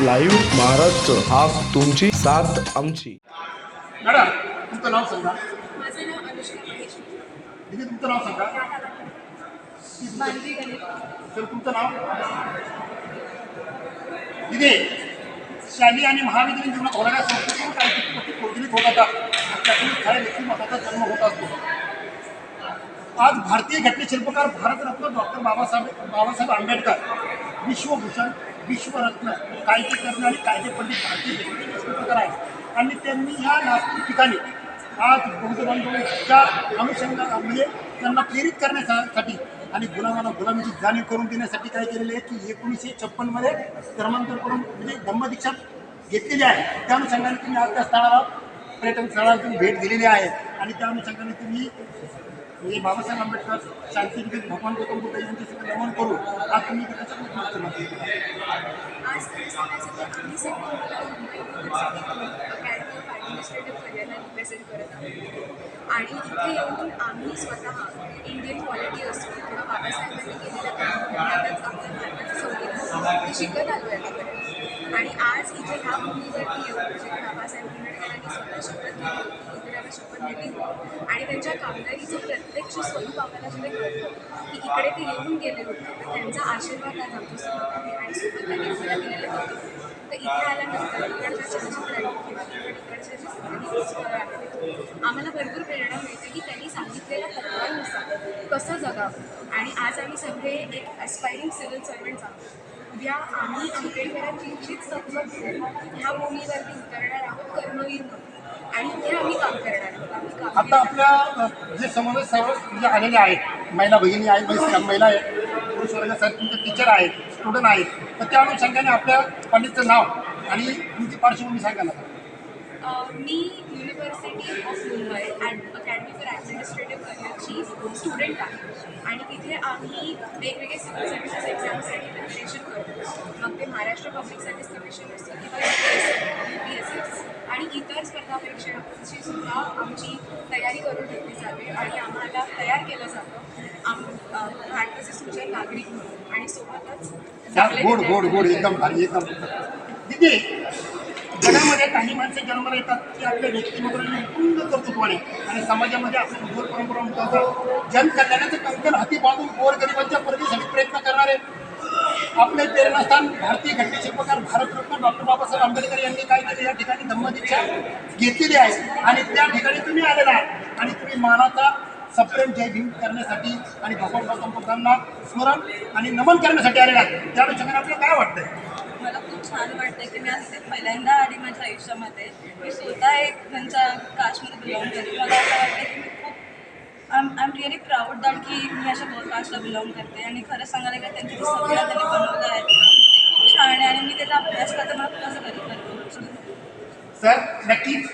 Live Maharashtra हा तुमची साथ आमची मॅडम तुमचं नाव सांगा. माझं नाव अनुष्का महेश. दिदी तुमचं नाव सांगा. मानवी सर तुमचं नाव? दिदी शालेय आणि महाविद्यालयीन जीवनात होणाऱ्या होत त्यातून खऱ्या होत असतो आज भारतीय घटनेशिल्पकार भारतरत्न डॉक्टर बाबासाहेब बाबासाहेब आंबेडकर विश्वभूषण विश्वरत्न कायदेकर्ण आणि कायदेपंडित भारतीय घटनेशिल्पकार आहेत. आणि त्यांनी या नागपूर ठिकाणी आज बौद्ध बांधवांच्या अनुषंगा म्हणजे त्यांना प्रेरित करण्यासाठी आणि गुलामाला गुलामीची जाणीव करून देण्यासाठी काय केलेले आहे की एकोणीसशे छप्पनमध्ये धर्मांतर करून म्हणजे धम्मदीक्षा घेतलेली आहे. त्या अनुषंगाने तुम्ही आज त्या स्थळाला पर्यटन स्थळाला तुम्ही भेट दिलेली आहे. आणि त्या अनुषंगाने तुम्ही म्हणजे बाबासाहेब आंबेडकर शांतिनिकेतन भगवान गौतम बुद्ध यांच्यासोबत नमन करू आज तुम्ही त्याच्यात आणि इथे येऊन आम्ही स्वतः इंडियन क्वालिटी असो किंवा बाबासाहेबांनी केलेलं काम त्यातच आपल्या भारताचं संविधान शिकत आलो आहे. आतापर्यंत आणि आज इथे ह्या भूमीवरती येऊन जे बाबासाहेब आंबेडकरांनी स्वतः शपथ घेतली इंदिराला शपथ दिली. होती आणि त्यांच्या कामगिरीचं प्रत्यक्ष स्वरूप आम्हाला जिथे कळतं की इकडे ते येऊन गेले होते तर त्यांचा आशीर्वाद आज आमच्या आमच्यासोबत आहे आणि सोबत त्यांनी आम्हाला दिलेलं होतं. तर इथे आल्यानंतर इकडच्या चलचित्रांनी किंवा इकडच्या जे सगळे आहेत आम्हाला भरपूर प्रेरणा मिळते की त्यांनी सांगितलेल्या तत्वांनुसार कसं जगावं. आणि आज आम्ही सगळे एक ॲस्पायरिंग सिव्हिल सर्वंट्स आहोत. उद्या आम्ही हीच तत्व घेऊन ह्या भूमीवरती उतरणार आहोत कर्मवीर म्हणून. आणि इथे आम्ही काम करणार आहोत. आम्ही आता आपल्या जे समोर सर्व म्हणजे आलेले आहेत महिला भगिनी आहेत म्हणजे महिला आहेत पुरुष वर्ग सर तुमचे टीचर आहेत स्टुडंट आहेत तर त्या अनुषंगाने आपल्या कॉलेजचं नाव आणि तुमची पार्श्वभूमी सांगा ना. मी university of Mumbai and academy for administrative करिअरची स्टुडंट आहे. आणि तिथे आम्ही वेगवेगळे सिव्हिल सर्व्हिसेस एक्झामसाठी प्रिपरेशन करतो. मग ते महाराष्ट्र पब्लिक सर्व्हिस कमिशन असेल किंवा यू पी एस एस आणि इतर स्पर्धा परीक्षांची सुद्धा आमची तयारी करून घेतली जाते आणि आम्हाला तयार केलं जातं. आम भारताचे सुजय नागरिक म्हणून. आणि सोबतच चांगले गोड गोड विद्यार्थी गोड एकदम दिदी जगामध्ये काही माणसे जन्माला येतात की आपल्या व्यक्तिमत्वाने पूर्ण कर्तृत्वाने आणि समाजामध्ये आपली गोर परंपरा उमटवतात जनकल्याणाचं कंकण हाती बांधून गोरगरिबांच्या प्रगतीसाठी प्रयत्न करणारे आपले प्रेरणास्थान भारतीय घटनेशिल्पकार भारतरत्न डॉक्टर बाबासाहेब आंबेडकर यांनी काय केले? या ठिकाणी धम्मदीक्षा घेतलेली आहे. आणि त्या ठिकाणी तुम्ही आलेला आहात. आणि तुम्ही मानाचा सप्रेम जय भीम करण्यासाठी आणि भगवान गौतम बुद्धांना स्मरण आणि नमन करण्यासाठी आलेला आहात. त्या अनुषंगाने आपल्याला काय वाटतंय? छान वाटतं की मी असं पहिल्यांदा आली माझ्या आयुष्यामध्ये मी स्वतः एक त्यांच्या कास्टमध्ये बिलॉंग करते मला असं वाटतं की मी खूप I am really proud that की मी अशा कास्टला बिलॉंग करते. आणि खरं सांगायला गेलं त्यांची जी सगळं त्यांनी बनवलं आहे ते खूप छान आहे आणि मी त्याचा अभ्यास करते मला खूप असं गरीब करतो सर नक्कीच.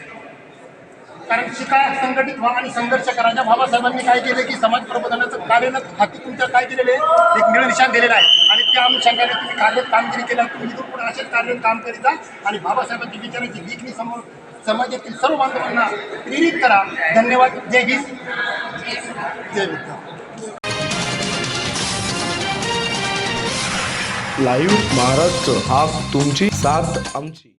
कारण शिकाय संघटित व्हा आणि संघर्ष करा. बाबासाहेबांनी काय केले की समाज प्रबोधनाचं कार्य हाती तुमच्या काय केलेलं आहे? एक निळनिशाण दिलेलं आहे. आणि त्या अनुषंगाने तुम्ही कार्य कामगिरी केलं तुम्ही पण असेच कार्य काम करीता जा. आणि बाबासाहेबांची विचारांची लेखणी समोर समाजातील सर्व बांधवांना प्रेरित करा. धन्यवाद. जय हिंद. जय लाईव्ह महाराष्ट्र हा तुमची साथ आमची.